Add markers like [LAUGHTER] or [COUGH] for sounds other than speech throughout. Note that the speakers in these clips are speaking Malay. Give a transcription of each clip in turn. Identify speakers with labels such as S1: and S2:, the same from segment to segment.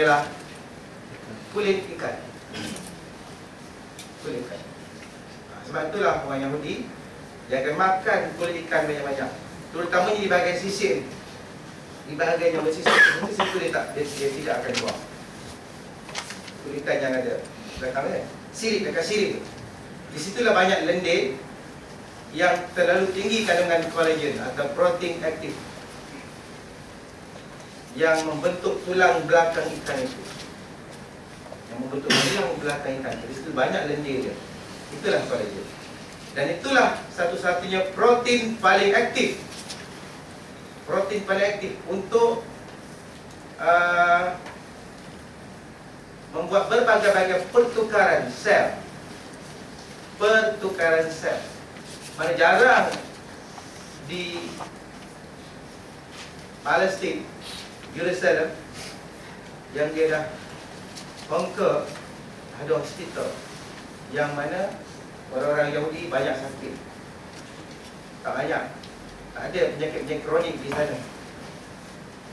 S1: ialah kulit ikan. Kulit ikan. Ha, sebab itulah orang Yahudi dia akan makan kulit ikan banyak-banyak. Terutamanya di bahagian sisir. Di bahagian yang bersisir, mesti situ dia tak dia, dia tidak akan buang. Kulit ikan yang ada belakang kan. Sirip dekat sirip. Di situlah banyak lendir yang terlalu tinggi kandungan kolagen atau protein aktif yang membentuk tulang belakang ikan itu. Yang membentuk tulang belakang ikan. Di situ banyak lendir dia. Itulah kolagen. Dan itulah satu-satunya protein paling aktif. Protein paling aktif untuk uh, membuat berbagai-bagai pertukaran sel pertukaran sel. Mana jarang di Palestin, Jerusalem yang dia dah conquer ada hospital yang mana orang-orang Yahudi banyak sakit. Tak banyak. Tak ada penyakit-penyakit kronik di sana.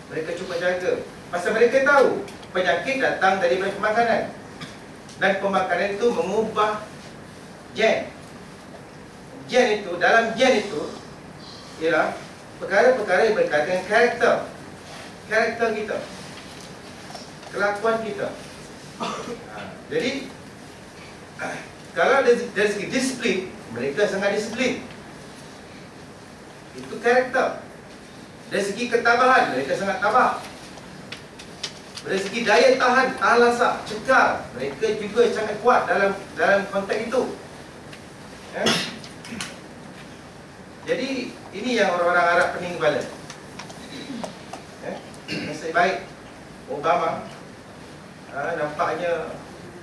S1: Mereka cuba jaga. Pasal mereka tahu penyakit datang daripada pemakanan. Dan pemakanan itu mengubah gen. Gen itu, dalam gen itu ialah perkara-perkara yang berkaitan karakter. Karakter kita. Kelakuan kita. Ha, jadi, [COUGHS] kalau dari segi disiplin, mereka sangat disiplin. Itu karakter. Dari segi ketabahan, mereka sangat tabah. Dari segi daya tahan, tahan lasak, cekal, mereka juga sangat kuat dalam dalam konteks itu. Eh? [COUGHS] Jadi ini yang orang-orang Arab pening kepala. Nasib baik Obama uh, nampaknya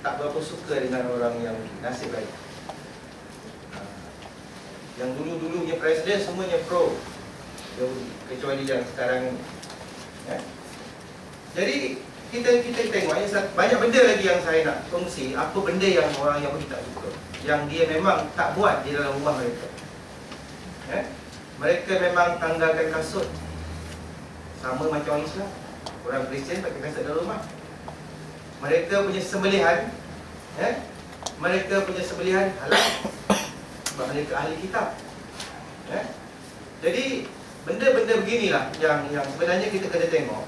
S1: tak berapa suka dengan orang yang nasib baik. Uh, yang dulu-dulunya presiden semuanya pro kecuali yang sekarang ini. Eh? Jadi kita kita tengok banyak benda lagi yang saya nak kongsi apa benda yang orang yang tak suka yang dia memang tak buat di dalam rumah mereka. Eh? Mereka memang tanggalkan kasut sama macam orang Islam. Orang Kristian pakai kasut dalam rumah. Mereka punya sembelihan eh? Mereka punya sembelihan halal Sebab mereka ahli kitab eh? Jadi Benda-benda beginilah yang yang sebenarnya kita kena tengok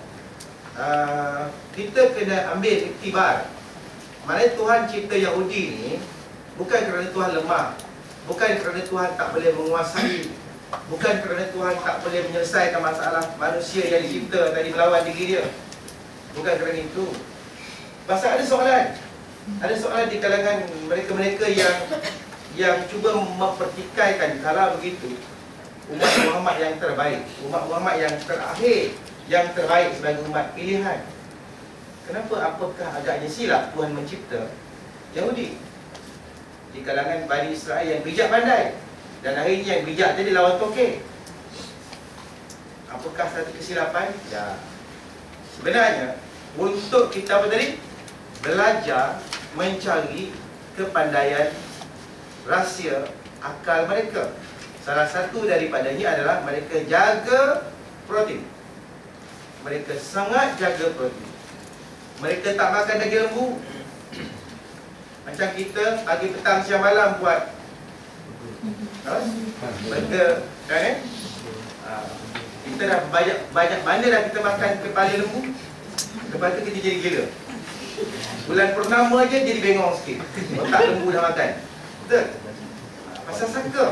S1: uh, Kita kena ambil iktibar Mana Tuhan cipta Yahudi ni Bukan kerana Tuhan lemah Bukan kerana Tuhan tak boleh menguasai Bukan kerana Tuhan tak boleh menyelesaikan masalah manusia yang dicipta tadi melawan diri dia. Bukan kerana itu. Pasal ada soalan. Ada soalan di kalangan mereka-mereka yang Yang cuba mempertikaikan kalau begitu. Umat Muhammad yang terbaik Umat Muhammad yang terakhir Yang terbaik sebagai umat pilihan. Kenapa apakah agaknya silap Tuhan mencipta Yahudi? Di kalangan Bani Israel yang bijak pandai dan hari ini yang bijak jadi lawan tokek apakah satu kesilapan? ya. Sebenarnya untuk kita apa tadi? belajar mencari kepandaian rahsia akal mereka. Salah satu daripadanya adalah mereka jaga protein. Mereka sangat jaga protein. Mereka tak makan daging lembu. Macam kita pagi petang siang malam buat Burger kan eh? Ha. Kita dah banyak banyak mana dah kita makan kepala lembu Lepas tu kita jadi gila Bulan purnama je jadi bengong sikit Otak lembu dah makan Betul? Pasal saka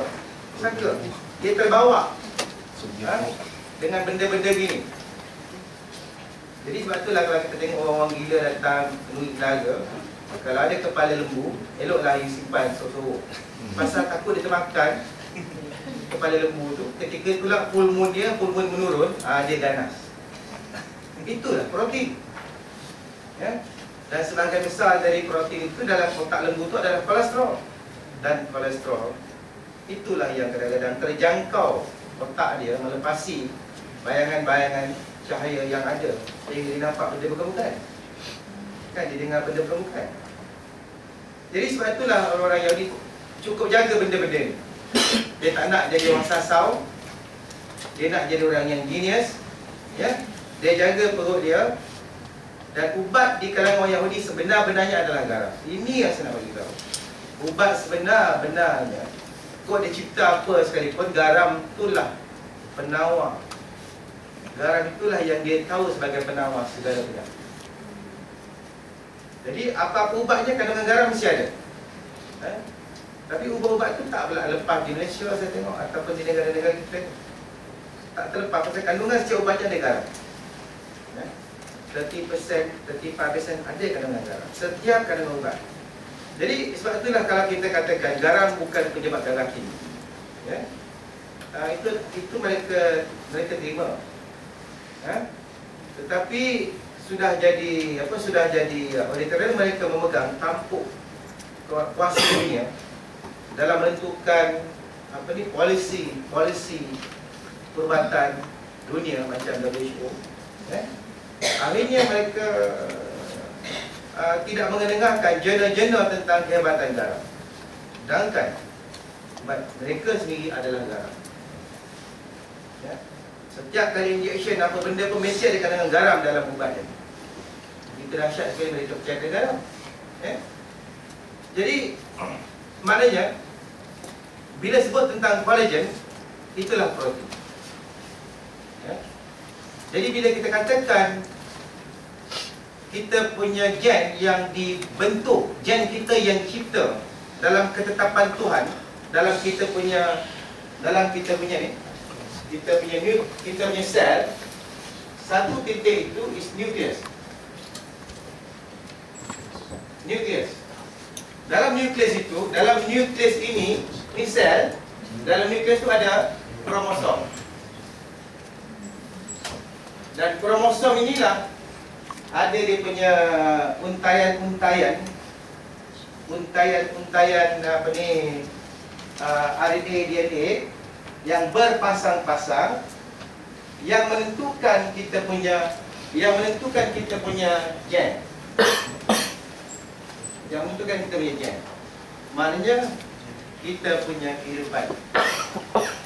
S1: Saka Dia terbawa ha? Dengan benda-benda gini Jadi sebab itulah kalau kita tengok orang-orang gila datang Penuhi telaga kalau ada kepala lembu, eloklah you simpan sorok-sorok. Pasal takut dia termakan kepala lembu tu, ketika pula full moon dia, full moon menurun, ah dia ganas. Itulah protein. Ya? Dan sebagian besar dari protein itu dalam otak lembu tu adalah kolesterol. Dan kolesterol itulah yang kadang-kadang terjangkau otak dia melepasi bayangan-bayangan cahaya yang ada sehingga dia nampak benda bukan-bukan. Kan dia dengar benda bukan-bukan. Jadi sebab itulah orang-orang Yahudi cukup jaga benda-benda ni. Dia tak nak jadi orang sasau. Dia nak jadi orang yang genius. Ya, Dia jaga perut dia. Dan ubat di kalangan orang Yahudi sebenar-benarnya adalah garam. Ini yang saya nak bagi tahu. Ubat sebenar-benarnya kau dia cipta apa sekalipun garam itulah penawar. Garam itulah yang dia tahu sebagai penawar segala penyakit. Jadi apa-apa ubatnya kandungan garam mesti ada. Eh? Tapi ubat-ubat tu tak pula lepas di Malaysia saya tengok ataupun di negara-negara kita tak terlepas pasal kandungan setiap ubatnya ada garam. Eh? 30%, 35% ada kandungan garam. Setiap kandungan ubat. Jadi sebab itulah kalau kita katakan garam bukan penyebab darah tinggi. Ya. Uh, itu itu mereka mereka terima. Ha? Tetapi sudah jadi apa sudah jadi kerana mereka memegang tampuk kuasa dunia dalam menentukan apa ni polisi polisi perubatan dunia macam WHO eh? Akhirnya mereka uh, tidak mengenengahkan jurnal-jurnal tentang kehebatan garam. Sedangkan mereka sendiri adalah garam. Ya setiap kali injection apa benda pun mesti ada kandungan garam dalam ubat ini kita dahsyat sekali mereka percaya garam. Ya jadi maknanya bila sebut tentang collagen itulah protein. Ya. jadi bila kita katakan kita punya gen yang dibentuk gen kita yang cipta dalam ketetapan Tuhan dalam kita punya dalam kita punya ni kita punya new, kita punya sel satu titik itu is nucleus. Nucleus. Dalam nucleus itu dalam nucleus ini ni sel dalam nukleus tu ada kromosom. Dan kromosom inilah ada dia punya untayan-untayan untayan-untayan apa ni uh, RNA DNA yang berpasang-pasang yang menentukan kita punya yang menentukan kita punya gen. Yang menentukan kita punya gen. Maknanya kita punya kehidupan.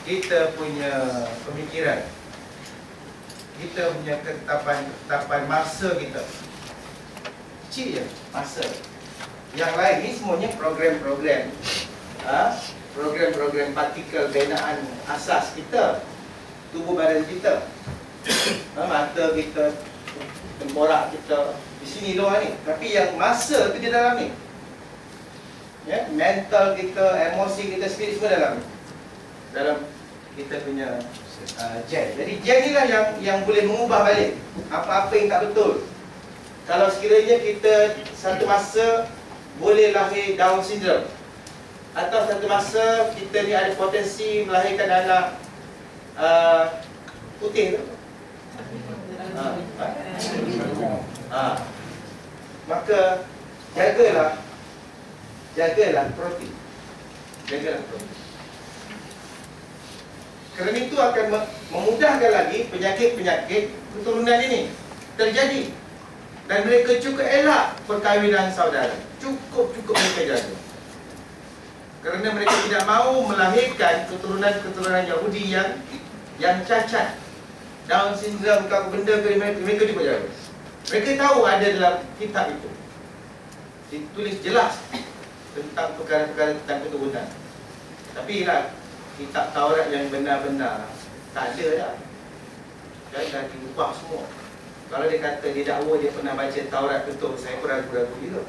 S1: Kita punya pemikiran. Kita punya ketetapan-ketetapan masa kita. Kecil je masa. Yang lain ni semuanya program-program. Ha? Program-program partikel binaan asas kita tubuh badan kita [COUGHS] ha? mata kita temporak kita di sini luar ni tapi yang masa tu di dalam ni ya, mental kita, emosi kita sendiri semua dalam dalam kita punya uh, gen. Jadi gen inilah yang yang boleh mengubah balik apa-apa yang tak betul. Kalau sekiranya kita satu masa boleh lahir Down syndrome atau satu masa kita ni ada potensi melahirkan anak uh, putih tu. Ha, ha. ha. Maka jagalah jagalah protein. Jagalah protein. Kerana itu akan memudahkan lagi penyakit-penyakit keturunan ini terjadi. Dan mereka cukup elak perkahwinan saudara. Cukup-cukup mereka jaga. Kerana mereka tidak mahu melahirkan keturunan-keturunan Yahudi yang yang cacat. Down syndrome ke benda ke mereka, mereka juga jaga. Mereka tahu ada dalam kitab itu. Ditulis jelas tentang perkara-perkara tentang keturunan. Tapi lah, kitab Taurat yang benar-benar tak ada dah. Dan dah diubah semua. Kalau dia kata dia dakwa dia pernah baca Taurat betul, saya pun ragu-ragu juga.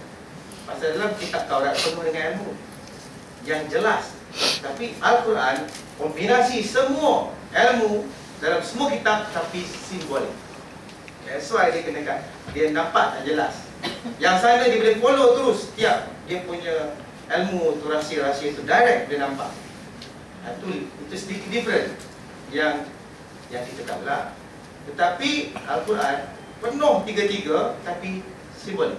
S1: Pasal dalam kitab Taurat penuh dengan ilmu yang jelas. Tapi Al-Quran kombinasi semua ilmu dalam semua kitab tapi simbolik. That's why dia kena kan. Dia nampak tak jelas. Yang sana dia boleh follow terus setiap dia punya ilmu tu rahsia-rahsia tu direct dia nampak. Itu ha, itu sedikit different yang yang kita tahu lah. Tetapi Al-Quran penuh tiga-tiga tapi simbol.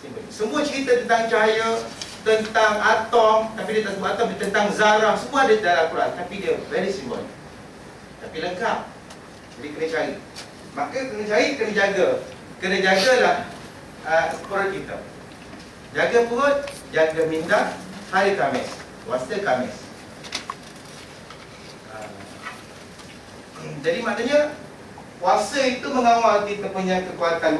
S1: Simbol. Semua cerita tentang cahaya, tentang atom, tapi dia tak sebut atom, tentang zarah, semua ada dalam Al-Quran tapi dia very simbol. Tapi lengkap. Jadi kena cari. Maka kena cari, kena jaga. Kena jagalah uh, perut kita. Jaga perut, jaga minda, hari Kamis. Puasa Kamis. Uh, [CLEARS THROAT] jadi maknanya puasa itu mengawal kita punya kekuatan